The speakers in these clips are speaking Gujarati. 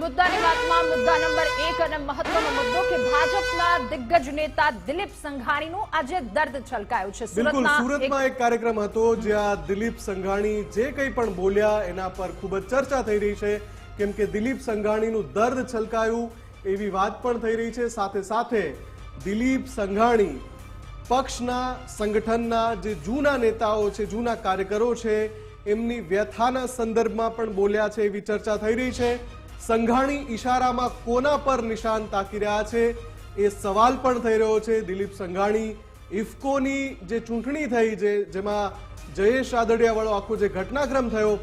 મુદ્દાની વાતમાં મુદ્દા નંબર એક અને મહત્વનો મુદ્દો કે ભાજપના દિગ્ગજ નેતા દિલીપ સંઘાણીનું આજે દર્દ છલકાયું છે. બિલકુલ સુરતમાં એક કાર્યક્રમ હતો જ્યાં દિલીપ સંઘાણી જે કંઈ પણ બોલ્યા એના પર ખૂબ જ ચર્ચા થઈ રહી છે. કેમ કે દિલીપ સંઘાણીનું દર્દ છલકાયું એવી વાત પણ થઈ રહી છે. સાથે સાથે દિલીપ સંઘાણી પક્ષના સંગઠનના જે જૂના નેતાઓ છે જૂના કાર્યકરો છે એમની વ્યથાના સંદર્ભમાં પણ બોલ્યા છે એવી ચર્ચા થઈ રહી છે. સંઘાણી ઈશારામાં કોના પર નિશાન તાકી રહ્યા છે એ સવાલ પણ થઈ રહ્યો છે. દિલીપ સંઘાણી, ઇફકોની જે ચૂંટણી થઈ છે જેમાં જયેશ આદડિયાવાળો આખો જે ઘટનાક્રમ થયો,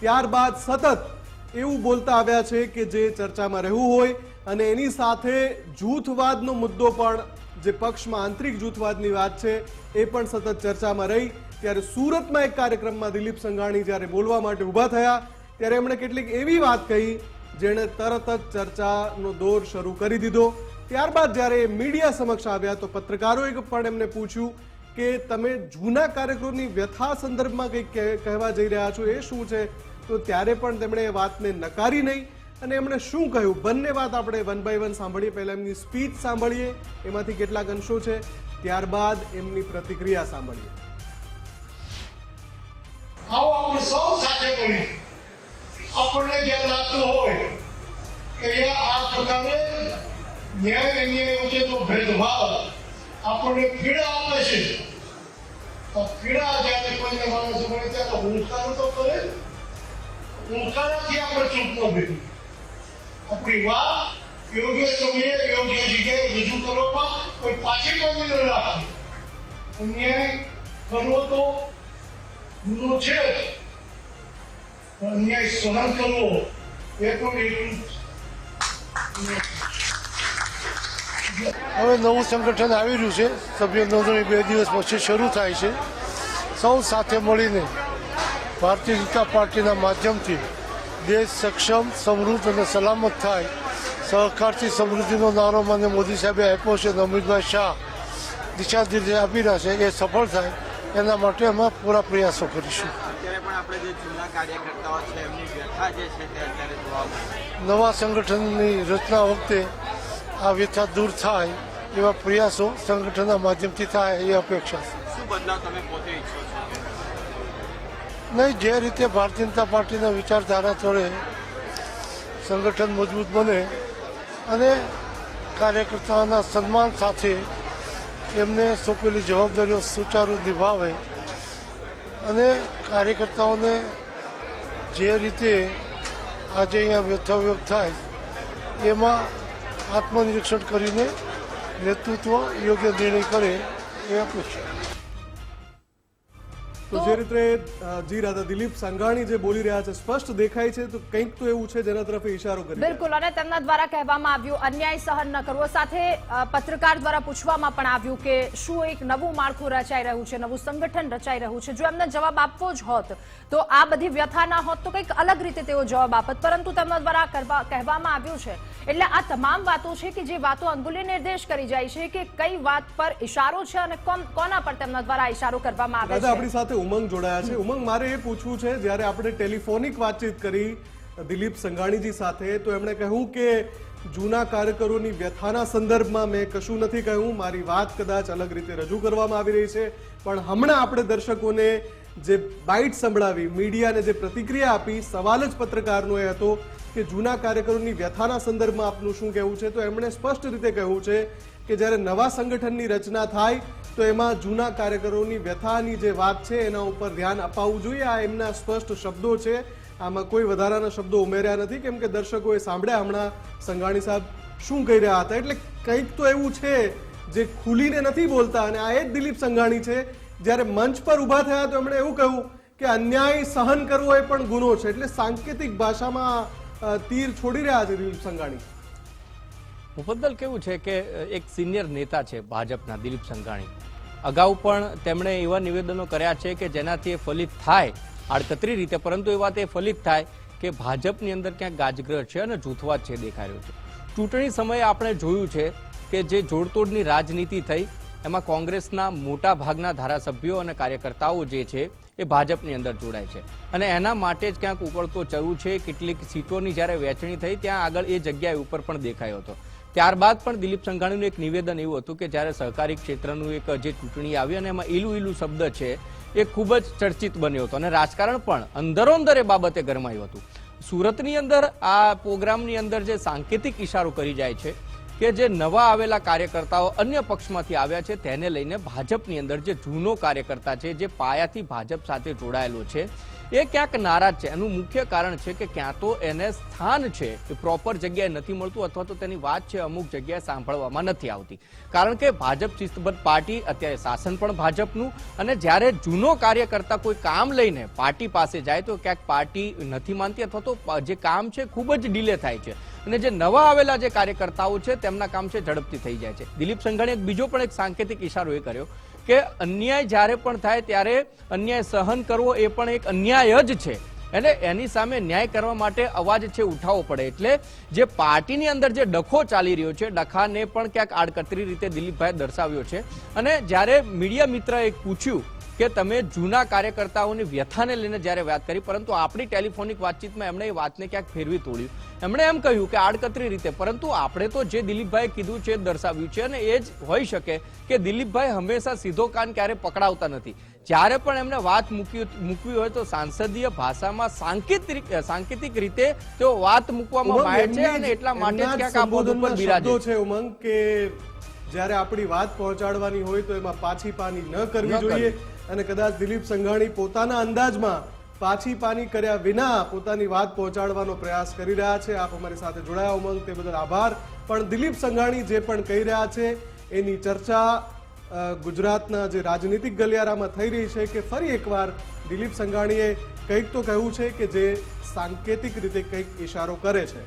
ત્યારબાદ સતત એવું બોલતા આવ્યા છે કે જે ચર્ચામાં રહેવું હોય અને એની સાથે જૂથવાદનો મુદ્દો પણ, જે પક્ષમાં આંતરિક જૂથવાદની વાત છે, એ પણ સતત ચર્ચામાં રહી. ત્યારે સુરતમાં એક કાર્યક્રમમાં દિલીપ સંઘાણી જ્યારે બોલવા માટે ઊભા થયા, ત્યારે એમણે કેટલીક એવી વાત કહી જેણે તરત જ ચર્ચાનો દોર શરૂ કરી દીધો. ત્યારબાદ જ્યારે મીડિયા સમક્ષ આવ્યા તો પત્રકારોએ પણ એમને પૂછ્યું કે તમે જૂના કાર્યક્રમની વ્યથા સંદર્ભમાં કંઈક કહેવા જઈ રહ્યા છો, એ શું છે? તો ત્યારે પણ તેમણે એ વાતને નકારી નહીં અને એમણે શું કહ્યું? બંને વાત આપણે વન બાય વન સાંભળીએ, પહેલાં એમની સ્પીચ સાંભળીએ, એમાંથી કેટલાક અંશો છે, ત્યારબાદ એમની પ્રતિક્રિયા સાંભળીએ. આવો આપણે સૌ સાથે મળી. આપણને જે લાગતું હોય કે આ પ્રકારે ન્યાય અન્યાય વચ્ચેનો ભેદભાવ આપણને પીડા આપે છે. પીડા જ્યારે કોઈને માણસ મળે ત્યારે હુંકારો તો કરે હુંકારાથી આપણે ચૂપ ન બેઠું આપણી વાત યોગ્ય સમયે, યોગ્ય જગ્યાએ રજૂ કરવામાં કોઈ પાછી કોઈ ન રાખે. અન્યાય કરવો તો ગુનો છે અન્યાય સહન કરવો એ પણ એટલું. હવે નવું સંગઠન આવી રહ્યું છે. સભ્ય નોંધણી બે દિવસ પછી શરૂ થાય છે. સૌ સાથે મળીને ભારતીય જનતા પાર્ટીના માધ્યમથી દેશ સક્ષમ, સમૃદ્ધ અને સલામત થાય સહકારથી સમૃદ્ધિનો નારો મને મોદી સાહેબે આપ્યો છે અને અમિતભાઈ શાહ દિશા દિશા આપી રહ્યા છે. એ સફળ થાય એના માટે અમે પૂરા પ્રયાસો કરીશું. નવા સંગઠનની રચના વખતે આ વ્યથા દૂર થાય એવા પ્રયાસો સંગઠનના માધ્યમથી થાય એ અપેક્ષા છે. નહીં જે રીતે ભારતીય જનતા પાર્ટીના વિચારધારા જોડે સંગઠન મજબૂત બને અને કાર્યકર્તાઓના સન્માન સાથે એમને સોંપેલી જવાબદારીઓ સુચારુ નિભાવે અને કાર્યકર્તાઓને જે રીતે આજે અહીંયા વ્યથા થાય, એમાં આત્મનિરીક્ષણ કરીને નેતૃત્વ યોગ્ય નિર્ણય કરે એ અપેક્ષા. તો જે રીતે જી રાધા દિલીપ સંઘાણી જે બોલી રહ્યા છે સ્પષ્ટ દેખાય છે તો કંઈક તો એવું છે જેના તરફ એ ઇશારો કરી બિલકુલ અને તેમના દ્વારા કહેવામાં આવ્યું અન્યાય સહન ન કરવો. સાથે પત્રકાર દ્વારા પૂછવામાં પણ આવ્યું કે શું એક નવું માળખું રચાઈ રહ્યું છે નવું સંગઠન રચાઈ રહ્યું છે. જો એમને જવાબ આપવો જ હોત તો આ બધી વ્યથા ના હોત તો કંઈક અલગ રીતે તેઓ જવાબ આપત. પરંતુ તેમના દ્વારા કહેવામાં આવ્યું છે એટલે આ તમામ વાતો છે કે જે વાતો અંગુલી નિર્દેશ કરી જાય છે કે કઈ વાત પર ઇશારો છે અને કોન- કોના પર તેમના દ્વારા ઇશારો કરવામાં આવે છે. આપણી સાથે ઉમંગ જોડાયા છે. ઉમંગ, મારે એ પૂછવું છે, જ્યારે આપણે ટેલિફોનિક વાતચીત કરી દિલીપ સંઘાણીજી સાથે, તો એમણે કહ્યું કે જૂના કાર્યકરોની વ્યથાના સંદર્ભમાં મેં કશું નથી કહ્યું. મારી વાત કદાચ અલગ રીતે રજૂ કરવામાં આવી રહી છે. પણ હમણાં આપણે દર્શકોને જે બાઇટ સંભળાવી, મીડિયાને જે પ્રતિક્રિયા આપી, સવાલ જ પત્રકારનો એ હતો કે જૂના કાર્યકરોની વ્યથાના સંદર્ભમાં આપનું શું કહેવું છે? તો એમણે સ્પષ્ટ રીતે કહ્યું છે કે જ્યારે નવા સંગઠનની રચના થાય તો એમાં જૂના કાર્યકરોની વ્યથાની જે વાત છે એના ઉપર ધ્યાન અપાવવું જોઈએ. આ એમના સ્પષ્ટ શબ્દો છે. આમાં કોઈ વધારાના શબ્દો ઉમેર્યા નથી. કેમ કે દર્શકોએ સાંભળ્યા હમણાં સંઘાણી સાહેબ શું કહી રહ્યા હતા. એટલે કંઈક તો એવું છે જે ખુલીને નથી બોલતા અને આ એ જ દિલીપ સંઘાણી છે. જ્યારે મંચ પર ઊભા થયા તો એમણે એવું કહ્યું કે અન્યાય સહન કરવો એ પણ ગુનો છે. એટલે સાંકેતિક ભાષામાં તીર છોડી રહ્યા છે દિલીપ સંઘાણી. મુફદ્દલ કેવું છે કે એક સિનિયર નેતા છે ભાજપના દિલીપ સંઘાણી. અગાઉ પણ તેમણે એવા નિવેદનો કર્યા છે કે જેનાથી એ ફલિત થાય, આડકતરી રીતે, પરંતુ એ વાત એ ફલિત થાય કે ભાજપની અંદર ક્યાંક ગાજગ્રહ છે અને જૂથવાદ છે દેખાઈ રહ્યો છે. ચૂંટણી સમયે આપણે જોયું છે કે જે જોડતોડની રાજનીતિ થઈ, એમાં કોંગ્રેસના મોટા ભાગના ધારાસભ્યો અને કાર્યકર્તાઓ જે છે, એ ભાજપની અંદર જોડાય છે. અને એના માટે જ ક્યાંક ઉકળતો ચરુ છે, કેટલીક સીટોની જ્યારે વહેંચણી થઈ, ત્યાં આગળ એ જગ્યાએ ઉપર પણ દેખાયો હતો. ત્યારબાદ પણ દિલીપ સંઘાણીનું એક નિવેદન એવું હતું કે જ્યારે સહકારી ક્ષેત્રનું એક, જે ચૂંટણી આવી અને એમાં ઈલું ઈલું શબ્દ છે, એ ખૂબ જ ચર્ચિત બન્યો હતો. અને રાજકારણ પણ અંદરોંદર એ બાબતે ગરમાયું હતું. સુરતની અંદર, આ પ્રોગ્રામની અંદર જે સાંકેતિક ઇશારો કરી જાય છે કે જે નવા આવેલા કાર્યકર્તાઓ અન્ય પક્ષમાંથી આવ્યા છે, તેને લઈને ભાજપની અંદર જે જૂનો કાર્યકર્તા છે, જે પાયાથી ભાજપ સાથે જોડાયેલો છે એ ક્યાંક નારાજ છે. એનું મુખ્ય કારણ છે કે ક્યાં તો એને સ્થાન છે એ પ્રોપર જગ્યાએ નથી મળતું અથવા તો તેની વાત છે અમુક જગ્યાએ સાંભળવામાં નથી આવતી. કારણ કે ભાજપ શિસ્તબદ્ધ પાર્ટી, અત્યારે શાસન પણ ભાજપનું અને જ્યારે જૂનો કાર્યકર્તા કોઈ કામ લઈને પાર્ટી પાસે જાય તો ક્યાંક પાર્ટી નથી માનતી અથવા તો જે કામ છે ખૂબ જ ડીલે થાય છે. અને જે નવા આવેલા જે કાર્યકર્તાઓ છે તેમના કામ છે ઝડપથી થઈ જાય છે. દિલીપ સંઘાણી એક બીજો પણ એક સાંકેતિક ઇશારો એ કર્યો. કે અન્યાય જ્યારે પણ થાય ત્યારે અન્યાય સહન કરવો એ પણ એક અન્યાય જ છે. એટલે એની સામે ન્યાય કરવા માટે અવાજ છે ઉઠાવવો પડે. એટલે જે પાર્ટીની અંદર જે ડખો ચાલી રહ્યો છે, ડખાને પણ ક્યાંક આડકતરી રીતે દિલીપભાઈ દર્શાવ્યો છે. અને જ્યારે મીડિયા મિત્રએ પૂછ્યું કે તમે જૂના કાર્યકર્તાઓની વ્યથાને લઈને જ્યારે વાત કરી પરંતુ આપણી ટેલિફોનિક વાતચીતમાં એમણે એ વાતને ક્યાંક ફેરવી તોડ્યું એમણે એમ કહ્યું કે આડકતરી રીતે પરંતુ આપણે તો જે દિલીપભાઈ કીધું છે દર્શાવ્યું છે અને એ જ હોઈ શકે કે દિલીપભાઈ હંમેશા સીધો કાન ક્યારે પકડાવતા નથી જ્યારે પણ એમને વાત મૂકી મૂકવી હોય તો સાંસદીય ભાષામાં સાંકેતિક સાંકેતિક રીતે તેઓ વાત મૂકવામાં આવે છે અને એટલા માટે ક્યાંક આ બોધ ઉપર બિરાજે. છે ઉમંગ કે જ્યારે આપણી વાત પહોંચાડવાની હોય તો એમાં પાછી પાની ન કરવી જોઈએ. અને કદાચ દિલીપ સંઘાણી પોતાના અંદાજમાં પાછી પાની કર્યા વિના પોતાની વાત પહોંચાડવાનો પ્રયાસ કરી રહ્યા છે. આપ અમારી સાથે જોડાયા ઉમંગ તે બદલ આભાર. પણ દિલીપ સંઘાણી જે પણ કહી રહ્યા છે એની ચર્ચા ગુજરાતના જે રાજનીતિક ગલિયારામાં થઈ રહી છે કે ફરી એકવાર દિલીપ સંઘાણીએ કંઈક તો કહ્યું છે કે જે સાંકેતિક રીતે કંઈક ઇશારો કરે છે.